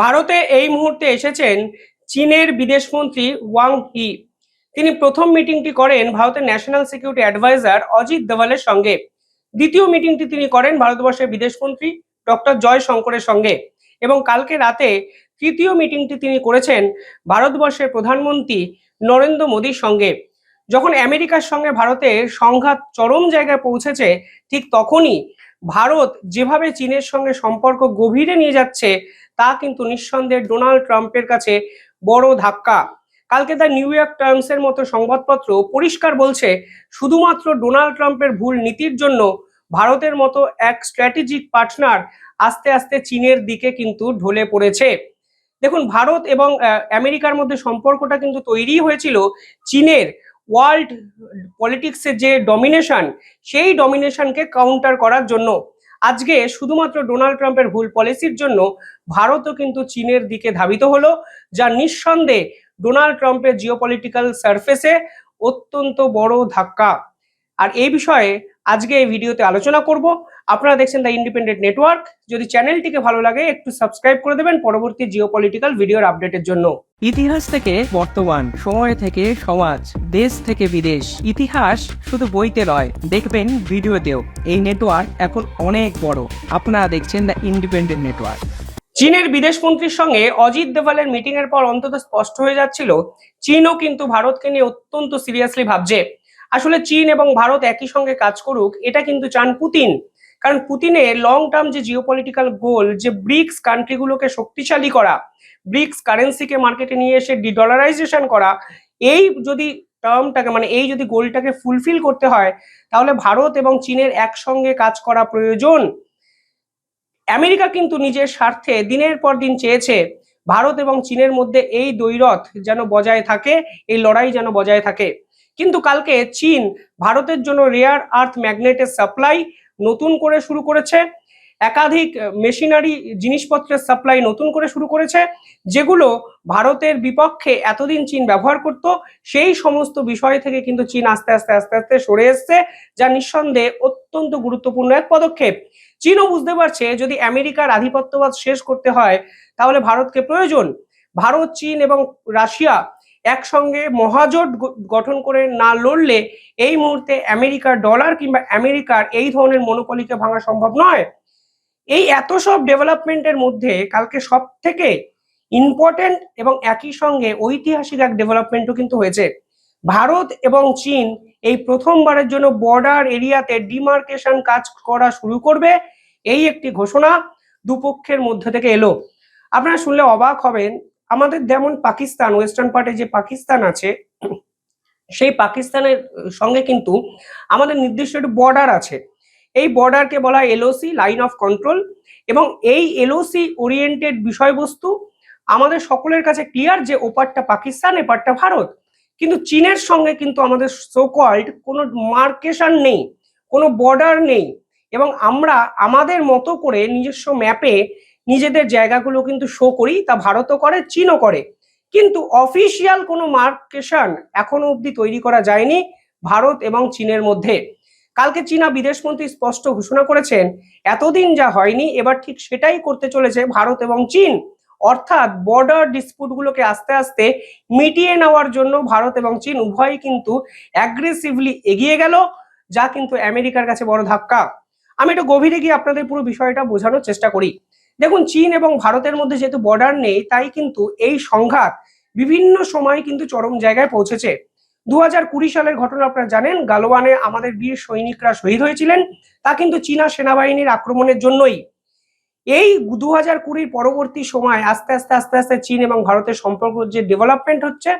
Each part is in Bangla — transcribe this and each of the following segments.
ভারতে এই মুহূর্তে এসেছেন চীনের বিদেশমন্ত্রী ওয়াং হি। তিনি প্রথম মিটিংটি করেন ভারতের ন্যাশনাল সিকিউরিটি অ্যাডভাইজার অজিত দেওয়ালের সঙ্গে। দ্বিতীয় মিটিংটি তিনি করেন ভারতবর্ষের বিদেশমন্ত্রী ডক্টর জয় শঙ্করের সঙ্গে। এবং কালকে রাতে তৃতীয় মিটিংটি তিনি করেছেন ভারতবর্ষের প্রধানমন্ত্রী নরেন্দ্র মোদীর সঙ্গে। যখন আমেরিকার সঙ্গে ভারতের সংঘাত চরম জায়গায় পৌঁছেছে, ঠিক তখনই ভারত যেভাবে চীনের সঙ্গে সম্পর্ক গভীরে নিয়ে যাচ্ছে কিন্তু নিঃসন্দেহে ডোনাল্ড ট্রাম্পের কাছে বড় ধাক্কা। কালকে তার নিউ ইয়র্ক টাইমসের মতো সংবাদপত্র পরিষ্কার বলছে, শুধুমাত্র ডোনাল্ড ট্রাম্পের ভুল নীতির জন্য ভারতের মতো এক স্ট্র্যাটেজিক পার্টনার আস্তে আস্তে চীনের দিকে কিন্তু ঢলে পড়েছে। দেখুন, ভারত এবং আমেরিকার মধ্যে সম্পর্কটা কিন্তু তৈরি হয়েছিল চীনের ওয়ার্ল্ড পলিটিক্সের যে ডমিনেশন, সেই ডমিনেশনকে কাউন্টার করার জন্য। আজকে শুধুমাত্র ডোনাল্ড ট্রাম্পের ভুল পলিসির জন্য ভারতও কিন্তু চীনের দিকে ধাবিত হলো, যা নিঃসন্দেহে ডোনাল্ড ট্রাম্পের জিওপলিটিক্যাল সার্ফেসে অত্যন্ত বড় ধাক্কা। আর এই বিষয়ে আজকে এই ভিডিওতে আলোচনা করব। আপনারা দেখছেন দ্য ইন্ডিপেন্ডেন্ট নেটওয়ার্ক যদি চ্যানেলটিকে ভালো লাগে, একটু সাবস্ক্রাইব করে দেবেন পরবর্তী জিওপলিটিক্যাল ভিডিওর আপডেটের জন্য। ইতিহাস থেকে বর্তমান, সময় থেকে সমাজ, দেশ থেকে বিদেশ। ইতিহাস শুধু বইতে নয়, দেখবেন ভিডিওতেও। এই নেটওয়ার্ক এখন অনেক বড়। আপনারা দেখছেন দ্য ইন্ডিপেন্ডেন্ট নেটওয়ার্ক চীনের বিদেশমন্ত্রীর সঙ্গে অজিত দেভালের মিটিং এর পর অন্তত স্পষ্ট হয়ে যাচ্ছিল, চীনও কিন্তু ভারতকে নিয়ে অত্যন্ত সিরিয়াসলি ভাবছে। আসলে চীন এবং ভারত একই সঙ্গে কাজ করুক, এটা কিন্তু চান পুতিন। কারণ পুতিনের লং টার্ম যে জিওপলিটিক্যাল গোল যে ব্রিক্স কান্ট্রিগুলোকে শক্তিশালী করা, ব্রিক্স কারেন্সিকে মার্কেটে নিয়ে এসে ডিডলারাইজেশন করা, এই যদি টার্মটাকে মানে এই যদি গোলটাকে ফুলফিল করতে হয়, তাহলে ভারত এবং চীনের একসঙ্গে কাজ করা প্রয়োজন। আমেরিকা কিন্তু নিজের স্বার্থে দিনের পর দিন চেয়েছে ভারত এবং চীনের মধ্যে এই দ্বৈরথ যেন বজায় থাকে, এই লড়াই যেন বজায় থাকে। কিন্তু কালকে চীন ভারতের জন্য রেয়ার আর্থ ম্যাগনেটের সাপ্লাই নতুন করে শুরু করেছে। একাধিক মেশিনারি জিনিসপত্রের সাপ্লাই নতুন করে শুরু করেছে, যেগুলো ভারতের বিপক্ষে এতদিন চীন ব্যবহার করত, সেই সমস্ত বিষয় থেকে কিন্তু চীন আস্তে আস্তে আস্তে আস্তে সরে এসছে, যা নিঃসন্দেহে অত্যন্ত গুরুত্বপূর্ণ এক পদক্ষেপ। চীনও বুঝতে পারছে, যদি আমেরিকার আধিপত্যবাদ শেষ করতে হয়, তাহলে ভারতকে প্রয়োজন। ভারত, চীন এবং রাশিয়া একসঙ্গে মহাজোট গঠন করে না লড়লে এই মুহূর্তে আমেরিকার ডলার কিংবা আমেরিকার এই ধরনের মনোপলিকে ভাঙা সম্ভব নয়। এই এত সব ডেভেলপমেন্টের মধ্যে কালকে সব থেকে ইম্পর্টেন্ট এবং একই সঙ্গে ঐতিহাসিক এক ডেভেলপমেন্টও কিন্তু হয়েছে। ভারত এবং চীন এই প্রথমবারের জন্য বর্ডার এরিয়াতে ডিমার্কেশন কাজ করা শুরু করবে, এই একটি ঘোষণা দুপক্ষের মধ্যে থেকে এলো। আপনারা শুনলে অবাক হবেন, আমাদের যেমন পাকিস্তান ওয়েস্টার্ন পার্টে যে পাকিস্তান আছে, সেই পাকিস্তানের সঙ্গে কিন্তু আমাদের নির্দিষ্ট একটি বর্ডার আছে। এই বর্ডারকে বলা হয় এলওসি লাইন অফ কন্ট্রোল এবং এই এলওসি ওরিয়েন্টেড বিষয়বস্তু আমাদের সকলের কাছে ক্লিয়ার যে ওপারটা পাকিস্তান এপারটা ভারত। কিন্তু চীনের সঙ্গে কিন্তু আমাদের সোকল্ড কোনো মার্কেশন নেই, কোনো বর্ডার নেই, এবং আমরা আমাদের মতো করে নিজস্ব ম্যাপে নিজেদের জায়গাগুলো কিন্তু শো করি, তা ভারতও করে, চীনও করে। কিন্তু অফিসিয়াল কোনো মার্কেশন এখনও অবধি তৈরি করা যায়নি ভারত এবং চীনের মধ্যে। কালকে চীনা বিদেশমন্ত্রী স্পষ্ট ঘোষণা করেছেন, এতদিন যা হয়নি, এবার ঠিক সেটাই করতে চলেছে ভারত এবং চীন। অর্থাৎ বর্ডার ডিসপুটগুলোকে আস্তে আস্তে মিটিয়ে নেওয়ার জন্য ভারত এবং চীন উভয়ই কিন্তু অ্যাগ্রেসিভলি এগিয়ে গেল, যা কিন্তু আমেরিকার কাছে বড় ধাক্কা। আমি একটু গভীরে গিয়ে আপনাদের পুরো বিষয়টা বোঝানোর চেষ্টা করি। দেখুন, চীন এবং ভারতের মধ্যে যেহেতু বর্ডার নেই, তাই কিন্তু এই সংঘাত বিভিন্ন সময় কিন্তু চরম জায়গায় পৌঁছেছে। দু হাজার কুড়ি সালের ঘটনা আপনারা জানেন, গালোয়ানে আমাদের বীর সৈনিকরা শহীদ হয়েছিলেন। তা কিন্তু চীনা সেনাবাহিনীর আক্রমণের জন্যই। এই দু হাজার কুড়ির পরবর্তী সময় আস্তে আস্তে আস্তে আস্তে চীন এবং ভারতের সম্পর্ক যে ডেভেলপমেন্ট হচ্ছে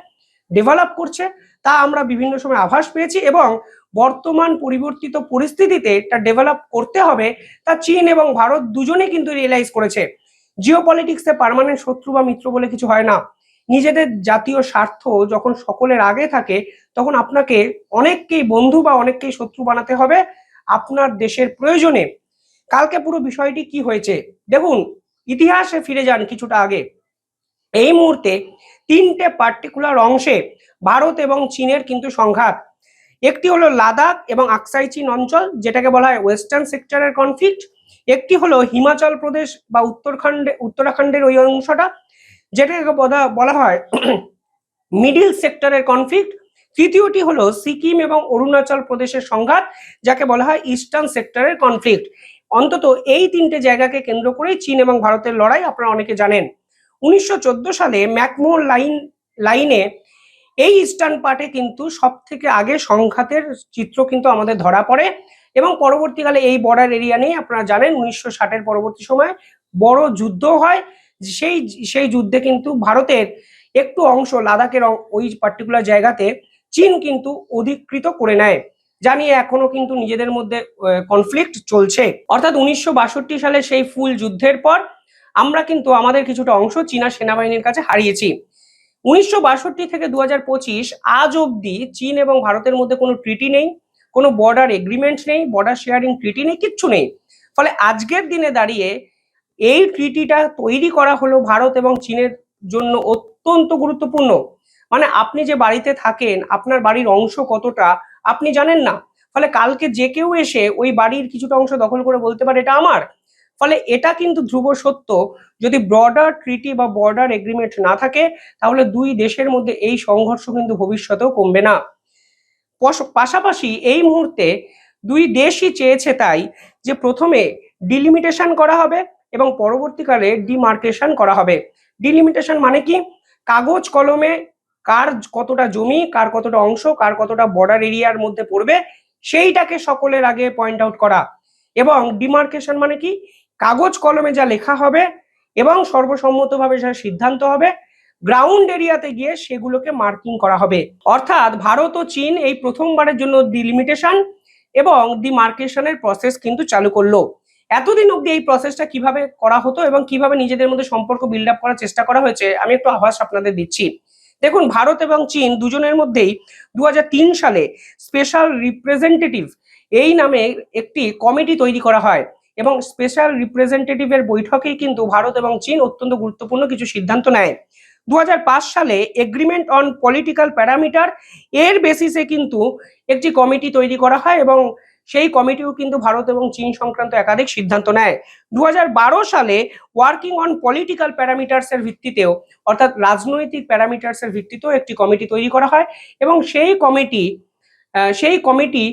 ডেভেলপ করছে, তা আমরা বিভিন্ন সময় আভাস পেয়েছি এবং বর্তমান পরিবর্তিত পরিস্থিতিতে এটা ডেভেলপ করতে হবে। তা চীন এবং ভারত দুজনে কিন্তু রিয়েলাইজ করেছে। জিও পলিটিক্সে পারমানেন্ট শত্রু বা মিত্র বলে কিছু হয় না। নিজেদের জাতীয় স্বার্থ যখন সকলের আগে থাকে, তখন আপনাকে অনেককেই বন্ধু বা অনেককেই শত্রু বানাতে হবে আপনার দেশের প্রয়োজনে। কালকে পুরো বিষয়টি কি হয়েছে? দেখুন, ইতিহাসে ফিরে যান কিছুটা আগে। এই মুহূর্তে তিনটে পার্টিকুলার অংশে ভারত এবং চীনের কিন্তু সংঘাত। একটি হলো লাদাখ এবং আকসাই চীন অঞ্চল, যেটাকে বলা হয় ওয়েস্টার্ন সেক্টরের কনফ্লিক্ট। একটি হলো হিমাচল প্রদেশ বা উত্তরাখণ্ডে, উত্তরাখণ্ডের ওই অংশটা। যেটাকে বলা- হয় মিডিল সেক্টরের কনফ্লিক্ট তৃতীয়টি হলো সিকিম এবং অরুণাচল প্রদেশের সংঘাত, যাকে বলা হয় ইস্টার্ন সেক্টরের কনফ্লিক্ট অন্তত এই তিনটে জায়গাকে কেন্দ্র করেই চীন এবং ভারতের লড়াই আপনারা অনেকে জানেন। উনিশশো চোদ্দ সালে ম্যাকমোর লাইন, লাইনে এই ইস্টার্ন পার্টে কিন্তু সব থেকে আগে সংঘাতের চিত্র কিন্তু আমাদের ধরা পড়ে এবং পরবর্তীকালে এই বর্ডার এরিয়া নিয়ে আপনারা জানেন, উনিশশো ষাটের পরবর্তী সময় বড় যুদ্ধ হয়। সেই সেই যুদ্ধে কিন্তু ভারতের একটু অংশ লাদাখের ওই পার্টিকুলার জায়গাতে চীন কিন্তু অধিকৃত করে নেয়, যা নিয়ে এখনও কিন্তু নিজেদের মধ্যে কনফ্লিক্ট চলছে। অর্থাৎ উনিশশো বাষট্টি সালে সেই ফুল যুদ্ধের পর আমরা কিন্তু আমাদের কিছুটা অংশ চীনা সেনাবাহিনীর কাছে হারিয়েছি। উনিশশো বাষট্টি থেকে দু হাজার পঁচিশ আজ অবধি চীন এবং ভারতের মধ্যে কোনো ট্রিটি নেই, কোনো বর্ডার এগ্রিমেন্ট নেই বর্ডার শেয়ারিং ট্রিটি নেই, কিচ্ছু নেই। ফলে আজকের দিনে দাঁড়িয়ে এই ট্রিটিটা তৈরি করা হলো ভারত এবং চীনের জন্য অত্যন্ত গুরুত্বপূর্ণ। মানে আপনি যে বাড়িতে থাকেন, আপনার বাড়ির অংশ কতটা, আপনি জানেন না। ফলে কালকে যে কেউ এসে ওই বাড়ির কিছুটা অংশ দখল করে বলতে পারে এটা আমার। ফলে এটা কিন্তু ধ্রুব সত্য। যদি বর্ডার ট্রিটি বা বর্ডার এগ্রিমেন্ট না থাকে, তাহলে দুই দেশের মধ্যে এই সংঘর্ষ কিন্তু ভবিষ্যতেও কমবে না। পশ- পাশাপাশি এই মুহূর্তে দুই দেশই চেয়েছে তাই যে প্রথমে ডিলিমিটেশন করা হবে এবং পরবর্তীকালে ডিমার্কেশন করা হবে। ডিলিমিটেশন মানে কি? কাগজ কলমে কার কতটা জমি, কার কতটা অংশ, কার কতটা বর্ডার এরিয়ার মধ্যে পড়বে, সেইটাকে সকলের আগে পয়েন্ট আউট করা। এবং ডিমার্কেশন মানে কি? কাগজ কলমে যা লেখা হবে এবং সর্বসম্মতভাবে যা সিদ্ধান্ত হবে গ্রাউন্ড এরিয়াতে গিয়ে সেগুলোকে মার্কিং করা হবে। অর্থাৎ ভারত ও চীন এই প্রথমবারের জন্য ডিলিমিটেশন এবং ডিমার্কেশনের প্রসেস কিন্তু চালু করল। এতদিন অব্দি এই প্রসেসটা কীভাবে করা হতো এবং কীভাবে নিজেদের মধ্যে সম্পর্ক বিল্ড আপ করার চেষ্টা করা হয়েছে, আমি একটু আভাস আপনাদের দিচ্ছি। দেখুন, ভারত এবং চীন দুজনের মধ্যেই দু হাজার তিন সালে স্পেশাল রিপ্রেজেন্টেটিভ এই নামে একটি কমিটি তৈরি করা হয় এবং স্পেশাল রিপ্রেজেন্টেটিভের বৈঠকেই কিন্তু ভারত এবং চীন অত্যন্ত গুরুত্বপূর্ণ কিছু সিদ্ধান্ত নেয়। দু হাজার পাঁচ সালে এগ্রিমেন্ট অন পলিটিক্যাল প্যারামিটার এর বেসিসে কিন্তু একটি কমিটি তৈরি করা হয় এবং সেই কমিটিও কিন্তু ভারত এবং চীন সংক্রান্ত একাধিক সিদ্ধান্ত নেয়। দু হাজার বারো সালে ওয়ার্কিং অন পলিটিক্যাল প্যারামিটার্স এর ভিত্তিতেও, অর্থাৎ রাজনৈতিক প্যারামিটার্স এর ভিত্তিতেও একটি কমিটি তৈরি করা হয় এবং সেই কমিটি সেই কমিটি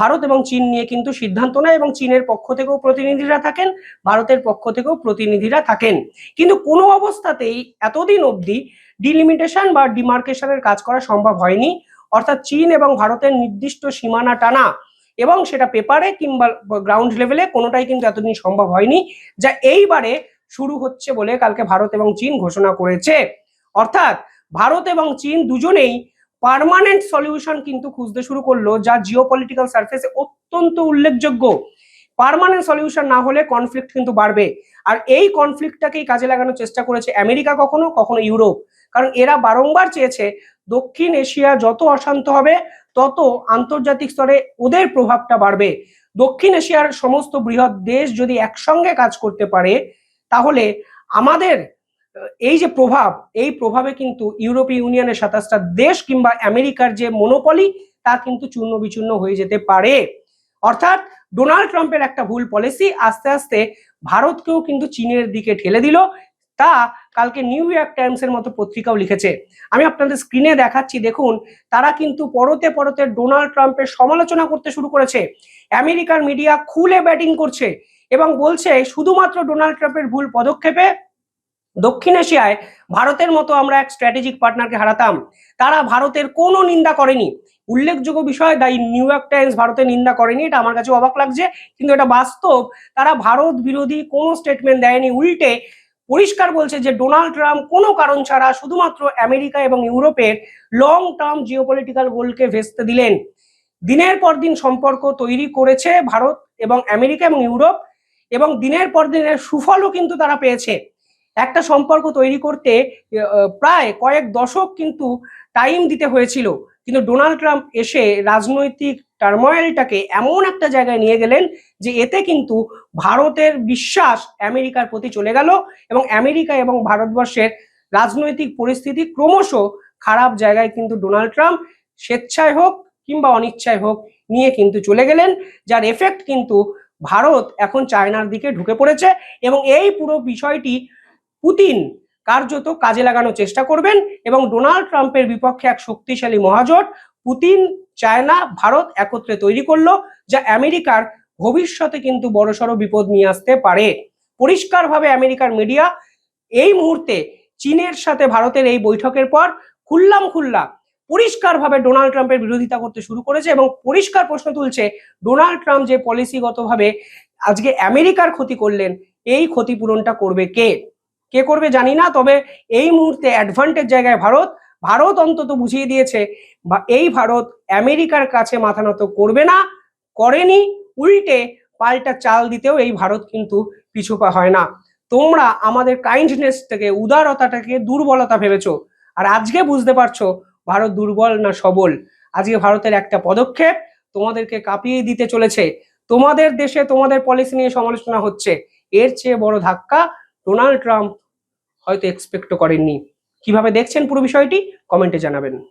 ভারত এবং চীন নিয়ে কিন্তু সিদ্ধান্ত নেয় এবং চীনের পক্ষ থেকেও প্রতিনিধিরা থাকেন, ভারতের পক্ষ থেকেও প্রতিনিধিরা থাকেন। কিন্তু কোনো অবস্থাতেই এতদিন অবধি ডিলিমিটেশন বা ডিমার্কেশনের কাজ করা সম্ভব হয়নি। অর্থাৎ চীন এবং ভারতের নির্দিষ্ট সীমানা টানা এবং সেটা পেপারে কিংবা গ্রাউন্ড লেভেলে কোনোটাই কিন্তু এতদিন সম্ভব হয়নি, যা এইবারে শুরু হচ্ছে বলে কালকে ভারত এবং চীন ঘোষণা করেছে। অর্থাৎ ভারত এবং চীন দুজনেই পার্মানেন্ট সলিউশন কিন্তু খুঁজতে শুরু করল, যা জিও পলিটিক্যাল সার্ফেসে অত্যন্ত উল্লেখযোগ্য। পার্মানেন্ট সলিউশন না হলে কনফ্লিক্ট কিন্তু বাড়বে। আর এই কনফ্লিক্টটাকেই কাজে লাগানোর চেষ্টা করেছে আমেরিকা কখনো কখনো ইউরোপ। কারণ এরা বারংবার চেয়েছে দক্ষিণ এশিয়া যত অশান্ত হবে তত আন্তর্জাতিক স্তরে ওদের প্রভাবটা বাড়বে। দক্ষিণ এশিয়ার সমস্ত বৃহৎ দেশ যদি একসঙ্গে কাজ করতে পারে, তাহলে আমাদের এই যে প্রভাব, এই প্রভাবে কিন্তু ইউরোপীয় ইউনিয়নের সাতাশটা দেশ কিংবা আমেরিকার যে মনোপলি তা কিন্তু চূর্ণ বিচূর্ণ হয়ে যেতে পারে। অর্থাৎ ডোনাল্ড ট্রাম্পের একটা ভুল পলিসি আস্তে আস্তে ভারতকেও কিন্তু চীনের দিকে ঠেলে দিল। তা কালকে নিউ ইয়র্ক টাইমস এর মতো পত্রিকাও লিখেছে। আমি আপনাদের স্ক্রিনে দেখাচ্ছি, দেখুন, তারা কিন্তু পরতে পরতে ডোনাল্ড ট্রাম্পের সমালোচনা করতে শুরু করেছে। আমেরিকার মিডিয়া খুলে ব্যাটিং করছে এবং বলছে, শুধুমাত্র ডোনাল্ড ট্রাম্পের ভুল পদক্ষেপে দক্ষিণ এশিয়ায় ভারতের মতো আমরা এক স্ট্র্যাটেজিক পার্টনারকে হারাতাম। তারা ভারতের কোনো নিন্দা করেনি। উল্লেখযোগ্য বিষয় দায়ী নিউ ইয়র্ক টাইমস ভারতের নিন্দা করেনি। এটা আমার কাছে অবাক লাগছে, কিন্তু এটা বাস্তব। তারা ভারত বিরোধী কোনো স্টেটমেন্ট দেয়নি। উল্টে পরিষ্কার বলছে যে ডোনাল্ড ট্রাম্প কোনো কারণ ছাড়া শুধুমাত্র আমেরিকা এবং ইউরোপের লং টার্ম জিওপলিটিক্যাল গোলকে ভেস্তে দিলেন। দিনের পর দিন সম্পর্ক তৈরি করেছে ভারত এবং আমেরিকা এবং ইউরোপ এবং দিনের পর দিনের সুফলও কিন্তু তারা পেয়েছে। একটা সম্পর্ক তৈরি করতে প্রায় কয়েক দশক কিন্তু টাইম দিতে হয়েছিল। কিন্তু ডোনাল্ড ট্রাম্প এসে রাজনৈতিক টার্ময়েলটাকে এমন একটা জায়গায় নিয়ে গেলেন যে এতে কিন্তু ভারতের বিশ্বাস আমেরিকার প্রতি চলে গেল এবং আমেরিকা এবং ভারতবর্ষের রাজনৈতিক পরিস্থিতি ক্রমশ খারাপ জায়গায় কিন্তু ডোনাল্ড ট্রাম্প স্বেচ্ছায় হোক কিংবা অনিচ্ছায় হোক নিয়ে কিন্তু চলে গেলেন, যার এফেক্ট কিন্তু ভারত এখন চায়নার দিকে ঢুকে পড়েছে এবং এই পুরো বিষয়টি পুতিন কার্যত কাজে লাগানোর চেষ্টা করবেন এবং ডোনাল্ড ট্রাম্পের বিপক্ষে এক শক্তিশালী মহাজোট পুতিন, চায়না, ভারত একত্রে তৈরি করল, যা আমেরিকার ভবিষ্যতে কিন্তু বড়সড় বিপদ নিয়ে আসতে পারে। পরিষ্কারভাবে আমেরিকার মিডিয়া এই মুহূর্তে চীনের সাথে ভারতের এই বৈঠকের পর খুল্লাম খুল্লা পরিষ্কারভাবে ডোনাল্ড ট্রাম্পের বিরোধিতা করতে শুরু করেছে এবং পরিষ্কার প্রশ্ন তুলছে, ডোনাল্ড ট্রাম্প যে পলিসিগতভাবে আজকে আমেরিকার ক্ষতি করলেন, এই ক্ষতিপূরণটা করবে কে? কে করবে জানি না, তবে এই মুহূর্তে অ্যাডভান্টেজ জায়গায় ভারত। ভারত অন্তত বুঝিয়ে দিয়েছে, বা এই ভারত আমেরিকার কাছে মাথা নত করবে না, করেনি, উল্টে পাল্টা চাল দিতেও এই ভারত কিন্তু পিছু পা হয় না। তোমরা আমাদের কাইন্ডনেস থেকে, উদারতাটাকে, দুর্বলতা ভেবেছো, আর আজকে বুঝতে পারছ ভারত দুর্বল না সবল। আজকে ভারতের একটা পদক্ষেপ তোমাদেরকে কাঁপিয়ে দিতে চলেছে। তোমাদের দেশে তোমাদের পলিসি নিয়ে সমালোচনা হচ্ছে। এর চেয়ে বড় ধাক্কা ডোনাল্ড ট্রাম্প হয়তো এক্সপেক্টও করেননি। কীভাবে দেখছেন পুরো বিষয়টি কমেন্টে জানাবেন।